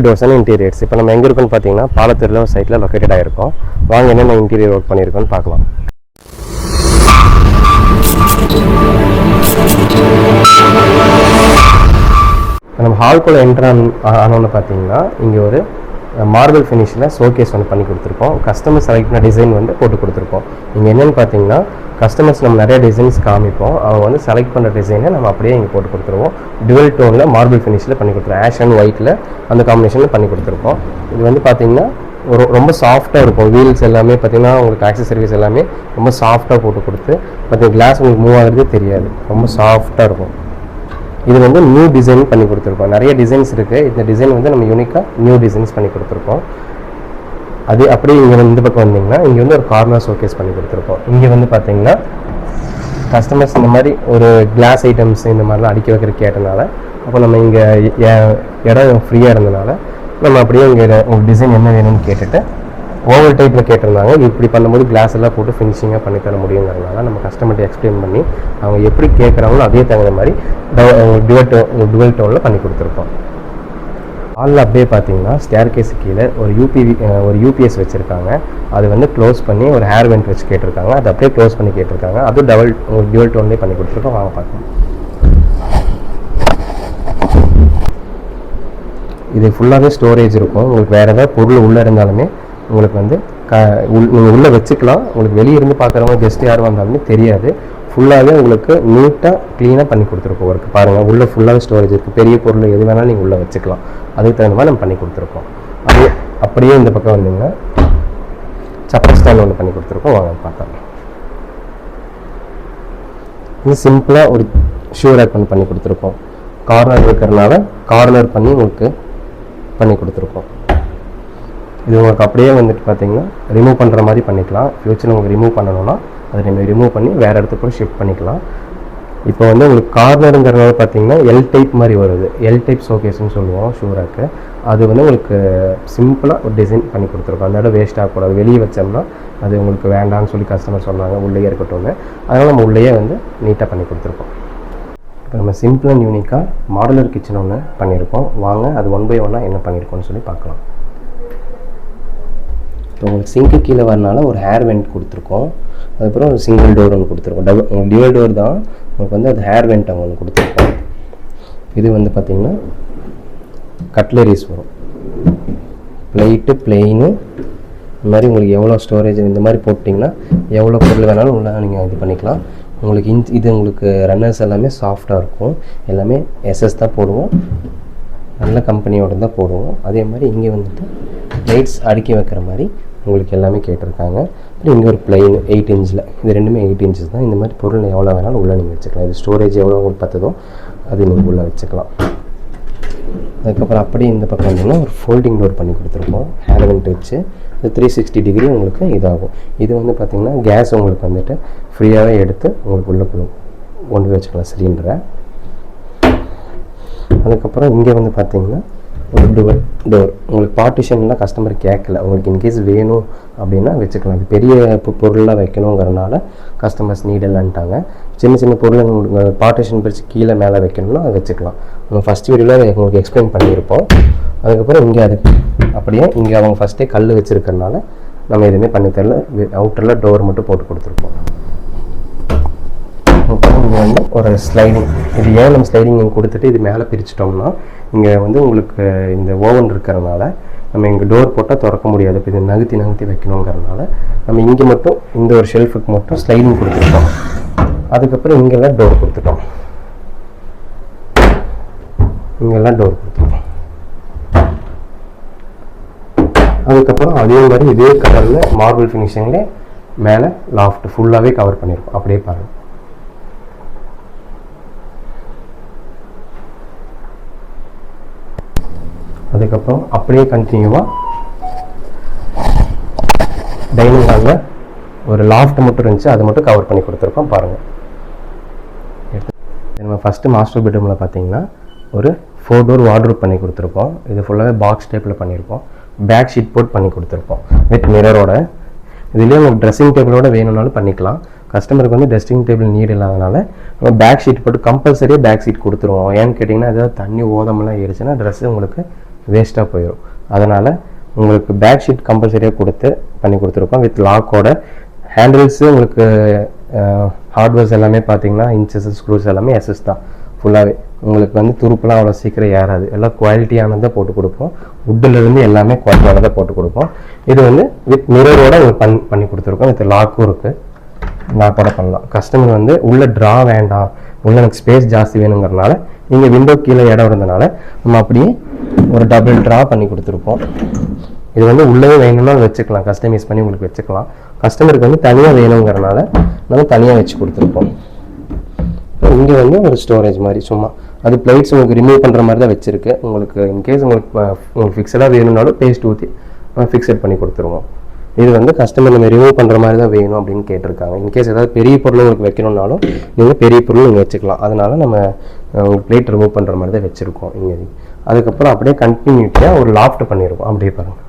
Doors interiors இப்போ நம்ம எங்கே இருக்கோம்னு பார்த்தீங்கன்னா பாலத்தூரில் ஒரு சைட்டில் லொக்கேட்டட் ஆகிருக்கோம் வாங்க என்னென்ன இன்டீரியர் ஒர்க் பண்ணியிருக்கோம்னு பார்க்கலாம். நம்ம ஹால்குள்ளே என்ட்ரு ஆனோன்னு பார்த்தீங்கன்னா இங்கே ஒரு மார்பிள் ஃபினிஷில் ஷோகேஸ் ஒன்று பண்ணி கொடுத்துருக்கோம். கஸ்டமர் செலக்ட் பண்ண டிசைன் வந்து போட்டு கொடுத்துருக்கோம். இங்கே என்னென்னு பார்த்தீங்கன்னா கஸ்டமர்ஸ் நம்ம நிறைய டிசைன்ஸ் காமிப்போம். அவங்க வந்து செலக்ட் பண்ணுற டிசைனை நம்ம அப்படியே இங்கே போட்டு கொடுத்துருவோம். டுவல் டோனில் மார்பிள் ஃபினிஷில் பண்ணி கொடுத்துருவோம். ஆஷ் அண்ட் ஒயிட்டில் அந்த காம்பினேஷனில் பண்ணி கொடுத்துருக்கோம். இது வந்து பார்த்தீங்கன்னா ஒரு ரொம்ப சாஃப்டாக இருக்கும். வீல்ஸ் எல்லாமே பார்த்தீங்கன்னா உங்களுக்கு ஆக்சசரிஸ் எல்லாமே ரொம்ப சாஃப்டாக போட்டு கொடுத்து பார்த்தீங்கன்னா கிளாஸ் உங்களுக்கு மூவ் ஆகுறதே தெரியாது. ரொம்ப சாஃப்டாக இருக்கும். இது வந்து நியூ டிசைன் பண்ணி கொடுத்துருக்கோம். நிறைய டிசைன்ஸ் இருக்குது இந்த டிசைன் வந்து நம்ம யூனிக்காக நியூ டிசைன்ஸ் பண்ணி கொடுத்துருக்கோம். அது அப்படியே இங்கே வந்து இந்த பக்கம் வந்தீங்கன்னா இங்கே வந்து ஒரு கார்னர் ஷோகேஸ் பண்ணி கொடுத்துருக்கோம். இங்கே வந்து பார்த்தீங்கன்னா கஸ்டமர்ஸ் இந்த மாதிரி ஒரு கிளாஸ் ஐட்டம்ஸ் இந்த மாதிரிலாம் அடுக்கி வைக்கிற கேட்டனால அப்போ நம்ம இங்கே இடம் ஃப்ரீயாக இருந்தனால நம்ம அப்படியே இங்கே ஒரு டிசைன் என்ன வேணும்னு கேட்டுட்டு ஓவல் டைப்பில் கேட்டிருந்தாங்க. இப்படி பண்ணும்போது கிளாஸ் எல்லாம் போட்டு ஃபினிஷிங்காக பண்ணி தர முடியுங்கிறதுனால நம்ம கஸ்டமர்கிட்ட எக்ஸ்பிளைன் பண்ணி அவங்க எப்படி கேட்குறாங்களோ அதே தகுந்த மாதிரி டுவல் டோ டுவல் டோனில் பண்ணி கொடுத்துருக்கோம். ஹாலில் அப்படியே பார்த்தீங்கன்னா ஸ்டேர் கேஸ் கீழே ஒரு யூபிவி ஒரு யூபிஎஸ் வச்சுருக்காங்க. அது வந்து க்ளோஸ் பண்ணி ஒரு ஹேர் வெண்ட் வச்சு கேட்டிருக்காங்க. அது அப்படியே க்ளோஸ் பண்ணி கேட்டிருக்காங்க. அது டபுள் டுவல் டோன்லேயே பண்ணி கொடுத்துருக்கோம். வாங்க பார்க்கலாம். இது ஃபுல்லாகவே ஸ்டோரேஜ் இருக்கும். உங்களுக்கு வேறு ஏதாவது பொருள் உள்ளே இருந்தாலுமே உங்களுக்கு வந்து க உள் நீங்கள் உள்ளே வச்சுக்கலாம். உங்களுக்கு வெளியே இருந்து பார்க்குறவங்க கெஸ்ட் யார் வந்தாலுமே தெரியாது. ஃபுல்லாகவே உங்களுக்கு நீட்டாக க்ளீனாக பண்ணி கொடுத்துருக்கோம் ஒர்க் பாருங்கள் உள்ளே ஃபுல்லாகவே ஸ்டோரேஜ் இருக்குது பெரிய பொருள் எது வேணாலும் நீங்கள் உள்ளே வச்சுக்கலாம். அதுக்கு தகுந்த மாதிரி நம்ம பண்ணி கொடுத்துருக்கோம். அது அப்படியே இந்த பக்கம் வந்தீங்கன்னா சப்பல் ஸ்டாண்ட் ஒன்று பண்ணி கொடுத்துருக்கோம். வாங்க பார்த்தோம் இது சிம்பிளாக ஒரு ஷூ ரேக் ஒன்று பண்ணி கொடுத்துருக்கோம். கார்னர் இருக்கிறனால கார்னர் பண்ணி உங்களுக்கு பண்ணி கொடுத்துருக்கோம். இது உங்களுக்கு அப்படியே வந்துட்டு பார்த்தீங்கன்னா ரிமூவ் பண்ணுற மாதிரி பண்ணிக்கலாம். ஃப்யூச்சர் உங்களுக்கு ரிமூவ் பண்ணணும்னா அதை நீங்கள் ரிமூவ் பண்ணி வேறு இடத்துக்கு கூட ஷிஃப்ட் பண்ணிக்கலாம். இப்போ வந்து உங்களுக்கு கார்னருங்கிறனால பார்த்தீங்கன்னா எல் டைப் மாதிரி வருது. எல் டைப் ஷோகேஸ்னு சொல்லுவோம் ஷூராக்கு அது வந்து உங்களுக்கு சிம்பிளாக ஒரு டிசைன் பண்ணி கொடுத்துருக்கோம். அந்த இடம் வேஸ்ட் ஆகக்கூடாது. வெளியே வச்சோம்னா அது உங்களுக்கு வேண்டாம்னு சொல்லி கஸ்டமர் சொன்னாங்க. உள்ளேயே இருக்கட்டும் அதனால் நம்ம உள்ளேயே வந்து நீட்டாக பண்ணி கொடுத்துருக்கோம். இப்போ நம்ம சிம்பிள் அண்ட் யூனிக்காக மாடலர் கிச்சன் ஒன்று பண்ணியிருக்கோம். வாங்க அது ஒன் பை ஒன்னாக என்ன பண்ணியிருக்கோம்னு சொல்லி பார்க்கலாம். இப்போ உங்களுக்கு சிங்க்கு கீழே வரனால ஒரு ஹேர் வெண்ட் கொடுத்துருக்கோம். அதுக்கப்புறம் ஒரு சிங்கிள் டோர் ஒன்று கொடுத்துருக்கோம். டபுள் உங்களுக்கு டியூல் டோர் தான் உங்களுக்கு வந்து அது ஹேர் வெண்ட் அங்கே ஒன்று கொடுத்துருக்கோம். இது வந்து பார்த்திங்கன்னா கட்லரிஸ் வரும். ப்ளைட்டு பிளெயினு இந்த மாதிரி உங்களுக்கு எவ்வளோ ஸ்டோரேஜ் இந்த மாதிரி போட்டிங்கன்னா எவ்வளோ பொருள் வேணாலும் உள்ள நீங்கள் இது பண்ணிக்கலாம். உங்களுக்கு இன்ச் இது உங்களுக்கு ரன்னர்ஸ் எல்லாமே சாஃப்டாக இருக்கும். எல்லாமே எஸ்எஸ் தான் போடுவோம். நல்ல கம்பெனியோட தான் போடுவோம். அதே மாதிரி இங்கே வந்துட்டு லைட்ஸ் அடுக்கி வைக்கிற மாதிரி உங்களுக்கு எல்லாமே கேட்டிருக்காங்க. அப்புறம் இங்கே ஒரு பிளைன் எயிட் இன்ச்சில் இது ரெண்டுமே எயிட் இன்ச்சஸ் தான். இந்த மாதிரி பொருள் எவ்வளோ வேணாலும் உள்ளே நீங்கள் வச்சுக்கலாம். இது ஸ்டோரேஜ் எவ்வளோ உங்களுக்கு பார்த்ததோ அது நீங்கள் உள்ளே வச்சுக்கலாம். அதுக்கப்புறம் அப்படியே இந்த பக்கம் வந்தீங்கன்னா ஒரு ஃபோல்டிங் டோர் பண்ணி கொடுத்துருக்கோம். ஹேர்வெண்ட் வச்சு இந்த த்ரீ சிக்ஸ்டி டிகிரி உங்களுக்கு இதாகும். இது வந்து பார்த்திங்கன்னா கேஸ் உங்களுக்கு வந்துட்டு ஃப்ரீயாகவே எடுத்து உங்களுக்கு உள்ளே கொண்டு கொண்டு போய் வச்சுக்கலாம் சிலிண்டரை அதுக்கப்புறம் இங்கே வந்து பார்த்திங்கன்னா ஒரு டோர் டோர் உங்களுக்கு பார்ட்டிஷன்லாம் கஸ்டமர் கேட்கல. உங்களுக்கு இன்கேஸ் வேணும் அப்படின்னா வச்சுக்கலாம். அது பெரிய பொருளாக பொருள்லாம் வைக்கணுங்கிறனால கஸ்டமர்ஸ் நீடலன்ட்டாங்க சின்ன சின்ன பொருள் உங்களுக்கு பார்ட்டிஷன் பிரித்து கீழே மேலே வைக்கணும்னா அதை வச்சுக்கலாம். நம்ம ஃபஸ்ட் வீடியோவில் உங்களுக்கு எக்ஸ்பிளைன் பண்ணியிருப்போம். அதுக்கப்புறம் இங்கே அது அப்படியே இங்கே அவங்க ஃபஸ்ட்டே கல் வச்சுருக்கறனால நம்ம எதுவுமே பண்ணி தரல அவுட்டரில் டோர் மட்டும் போட்டு கொடுத்துருப்போம். அப்புறம் இங்கே வந்து ஒரு ஸ்லைடிங் இது ஏன் நம்ம ஸ்லைடிங் கொடுத்துட்டு இது மேலே பிரிச்சிட்டோம்னா இங்கே வந்து உங்களுக்கு இந்த ஓவன் இருக்கிறனால நம்ம இங்கே டோர் போட்டால் திறக்க முடியாது. இப்போ இதை நகர்த்தி நகர்த்தி வைக்கணுங்கிறனால நம்ம இங்கே மட்டும் இந்த ஒரு ஷெல்ஃபுக்கு மட்டும் ஸ்லைடிங் கொடுத்துருக்கோம் அதுக்கப்புறம் இங்கெல்லாம் டோர் கொடுத்துட்டோம். இங்கெல்லாம் டோர் கொடுத்துருக்கோம் அதுக்கப்புறம் அதே மாதிரி இதே கலரில் மார்பிள் ஃபினிஷிங்கில் மேலே லாஃப்ட் ஃபுல்லாகவே கவர் பண்ணியிருக்கோம் அப்படியே பாருங்கள் அதுக்கப்புறம் அப்படியே கண்டினியூவாக டைனிங் ஹாலில் ஒரு லாஃப்ட் மட்டும் இருந்துச்சு அதை மட்டும் கவர் பண்ணி கொடுத்துருக்கோம் பாருங்கள் நம்ம ஃபஸ்ட்டு மாஸ்டர் பெட்ரூமில் பார்த்தீங்கன்னா ஒரு ஃபோர் டோர் வார்ட்ரூப் பண்ணி கொடுத்துருக்கோம். இது ஃபுல்லாகவே பாக்ஸ் டைப்பில் பண்ணியிருக்கோம். பேக் ஷீட் போட் பண்ணி கொடுத்துருக்கோம். வித் மிரரோட இதுலேயே உங்களுக்கு ட்ரெஸ்ஸிங் டேபிளோட வேணும்னாலும் பண்ணிக்கலாம். கஸ்டமருக்கு வந்து ட்ரெஸ்ஸிங் டேபிள் நீட் இல்லாதனால நம்ம பேக் ஷீட் போட்டு கம்பல்சரியாக பேக் ஷீட் கொடுத்துருவோம். ஏன்னு கேட்டிங்கன்னா ஏதாவது தண்ணி ஓதமெல்லாம் ஏறிச்சுன்னா ட்ரெஸ்ஸு உங்களுக்கு வேஸ்ட்டாக போயிடும் அதனால் உங்களுக்கு பேக் ஷீட் கம்பல்சரியாக கொடுத்து பண்ணி கொடுத்துருக்கோம். வித் லாக்கோட ஹேண்டில்ஸு உங்களுக்கு ஹார்ட்வேர்ஸ் எல்லாமே பார்த்தீங்கன்னா இன்ச்சஸ் ஸ்க்ரூஸ் எல்லாமே எஸ்எஸ் தான். ஃபுல்லாகவே உங்களுக்கு வந்து துருப்புலாம் அவ்வளோ சீக்கிரம் ஏறாது. எல்லாம் குவாலிட்டியானதை போட்டு கொடுப்போம். வுட்டிலேருந்து எல்லாமே குவாலிட்டியானதை போட்டு கொடுப்போம். இது வந்து வித் மிரரோட உங்களுக்கு பண்ணி பண்ணி கொடுத்துருக்கோம். வித் லாக்கும் இருக்குது லாக்கோட பண்ணலாம். கஸ்டமர் வந்து உள்ளே ட்ரா வேண்டாம். உள்ளே எனக்கு ஸ்பேஸ் ஜாஸ்தி வேணுங்கிறனால நீங்கள் விண்டோ கீழே இடம் இருந்தனால நம்ம அப்படியே ஒரு டபுள் ட்ரா பண்ணி கொடுத்துருப்போம். இது வந்து உள்ளே வேணும்னா வச்சுக்கலாம். கஸ்டமைஸ் பண்ணி உங்களுக்கு வச்சுக்கலாம். கஸ்டமருக்கு வந்து தனியாக வேணுங்கிறனால நம்ம தனியாக வச்சு கொடுத்துருப்போம். இங்கே வந்து ஒரு ஸ்டோரேஜ் மாதிரி சும்மா. அது பிளேட்ஸ் உங்களுக்கு ரிமூவ் பண்ணுற மாதிரி தான் வச்சுருக்கு. உங்களுக்கு இன்கேஸ் உங்களுக்கு உங்களுக்கு ஃபிக்ஸடாக வேணும்னாலும் பேஸ்ட் ஊற்றி ஃபிக்ஸட் பண்ணி கொடுத்துருவோம். இது வந்து கஸ்டமர் நம்ம ரிமூவ் பண்ணுற மாதிரி தான் வேணும் அப்படின்னு கேட்டிருக்காங்க. இன்கேஸ் ஏதாவது பெரிய பொருள் உங்களுக்கு வைக்கணும்னாலும் நீங்கள் பெரிய பொருள் நீங்கள் வச்சுக்கலாம். அதனால நம்ம உங்களுக்கு பிளேட் ரிமூவ் பண்ணுற மாதிரி தான் வச்சுருக்கோம் இங்கே. அதுக்கப்புறம் அப்படியே கண்டினியூட்டியாக ஒரு லாஃப்ட் பண்ணியிருக்கோம் அப்படியே பாருங்கள்